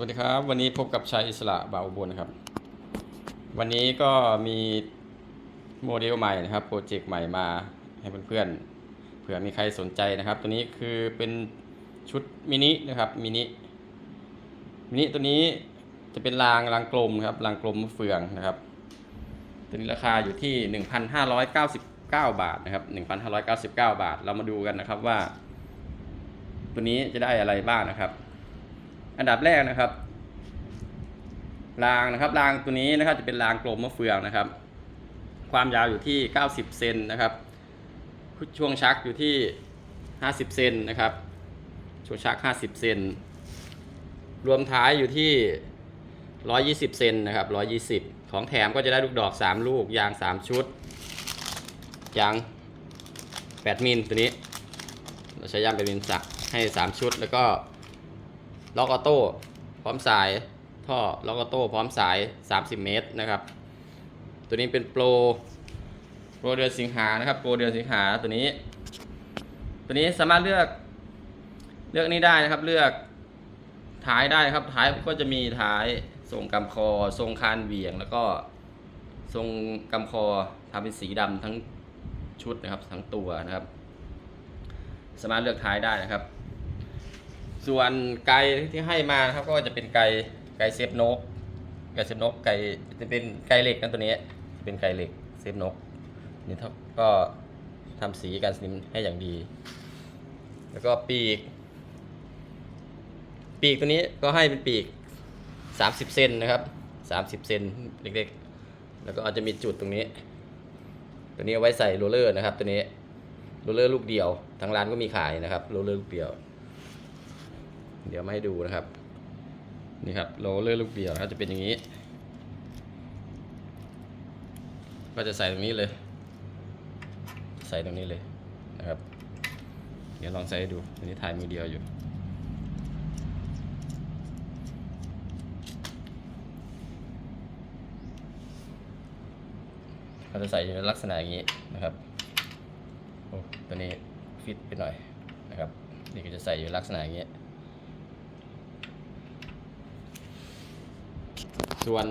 วัสดีครับ วันนี้พบกับชายอิสระบาวอุบลนะครับ วันนี้ก็มีโมเดลใหม่นะครับโปรเจกต์ใหม่มาให้เพื่อนๆเผื่อมีใครสนใจนะครับ ตัวนี้คือเป็นชุดมินินะครับมินิมินิตัวนี้จะเป็นรางรางกลมนะครับรางกลมเฟืองนะครับ ตัวนี้ราคาอยู่ที่ 1,599 บาทนะครับ1,599 บาท เรามาดูกันนะครับว่า ตัวนี้จะได้อะไรบ้างนะครับ อันดับแรกนะครับรางนะครับรางตัวนี้นะครับจะเป็นรางกลมมะเฟืองนะครับ ความยาวอยู่ที่ 90 เซนนะครับ ช่วงชักอยู่ที่ 50 เซนนะครับ ช่วงชัก 50 เซนรวมท้ายอยู่ที่ 120 เซนนะครับ 120 ของแถมก็จะได้ลูกดอก 3 ลูก ยาง 3 ชุด ยาง 8 มิลตัวนี้ เราใช้ยาง8มิลสักให้ 3 ชุดแล้วก็ ล็อกออโต้พร้อมสายท่อล็อกออโต้พร้อมสาย 30 เมตรนะครับ ตัวนี้เป็นโปรโปรเดือนสิงหานะครับโปรเดือนสิงหาตัวนี้ ตัวนี้สามารถเลือกเลือกนี้ได้นะครับเลือกท้ายได้ครับท้ายก็จะมีท้ายทรงกำคอทรงคานเหวี่ยง แล้วก็ทรงกำคอทำเป็นสีดำทั้งชุดนะครับทั้งตัวนะครับ สามารถเลือกท้ายได้นะครับ ส่วนไก่ที่ให้มานะครับก็จะเป็นไก่ไก่เซฟนก ไก่เซฟนกไก่จะเป็นไก่เหล็กนะตัวนี้จะเป็นไก่เหล็กเซฟนกนี่ครับก็ทำสีกันสนิมให้อย่างดี แล้วก็ปีก ปีกตัวนี้ก็ให้เป็นปีก 30เซนนะครับ30เซนเล็กๆ แล้วก็อาจจะมีจุดตรงนี้ ตัวนี้เอาไว้ใส่โรลเลอร์นะครับ ตัวนี้โรลเลอร์ลูกเดียวทางร้านก็มีขายนะครับโรลเลอร์ลูกเดียว เดี๋ยวมาให้ดูนะครับ นี่ครับโรลเลอร์ลูกเดียวนะครับจะเป็นอย่างนี้ ก็จะใส่ตรงนี้เลย ใส่ตรงนี้เลยนะครับ เดี๋ยวลองใส่ให้ดูอันนี้ถ่ายมือเดียวอยู่เราจะใส่อยู่ในลักษณะอย่างนี้นะครับ โอ้ ตัวนี้ฟิตไปหน่อยนะครับ นี่ก็จะใส่อยู่ลักษณะอย่างนี้ ส่วน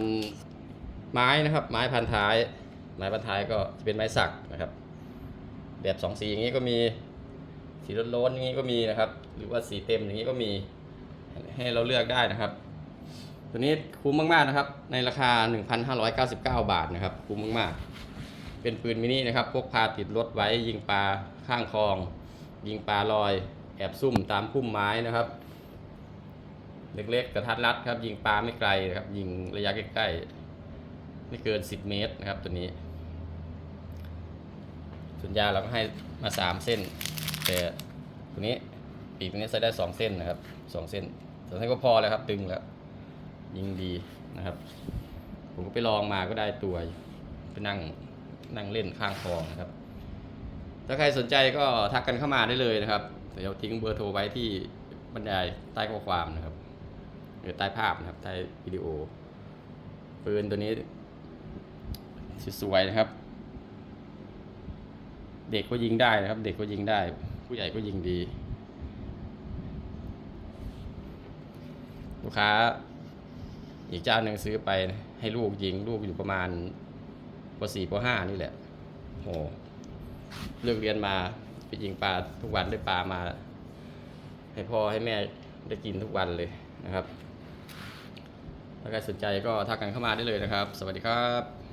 ไม้นะครับ ไม้พันท้าย ไม้พันท้ายก็จะเป็นไม้สักนะครับ แบบสองสีอย่างนี้ก็มีสีโล้นๆอย่างนี้ก็มีนะครับ หรือว่าสีเต็มอย่างนี้ก็มีให้เราเลือกได้นะครับ ตัวนี้คุ้มมากๆนะครับ ในราคา 1,599 บาทนะครับ คุ้มมากๆ เป็นปืนมินินะครับพกพาติดรถไว้ยิงปลาข้างคลอง ยิงปลาลอย แอบซุ่มตามพุ่มไม้นะครับ เล็กๆกระทัดรัดครับ ยิงปลาไม่ไกลนะครับ ยิงระยะใกล้ๆไม่เกิน 10 เมตรนะครับ ตัวนี้ ส่วนยาเราก็ให้มา 3 เส้น แต่ตัวนี้ปีกตัวนี้ใส่ได้ 2 เส้นนะครับ 2 เส้นสองเส้นก็พอแล้วครับ ตึงแล้ว ยิงดีนะครับ ผมก็ไปลองมาก็ได้ตัวไปนั่งนั่งเล่นข้างคลองนะครับ ถ้าใครสนใจก็ทักกันเข้ามาได้เลยนะครับ เดี๋ยวทิ้งเบอร์โทรไว้ที่บรรยายใต้ข้อความนะครับ หรือใต้ภาพนะครับใต้วิดีโอปืนตัวนี้สวยๆนะครับ เด็กก็ยิงได้นะครับ เด็กก็ยิงได้ ผู้ใหญ่ก็ยิงดี ลูกค้า อีกเจ้าหนึ่งซื้อไปให้ลูกยิง ลูกอยู่ประมาณปสี่ปห้านี่แหละโหเลิกเรียนมาไปยิงปลาทุกวันได้ปลามา ให้พ่อให้แม่ได้กินทุกวันเลยนะครับ ถ้าใครสนใจก็ทักกันเข้ามาได้เลยนะครับ สวัสดีครับ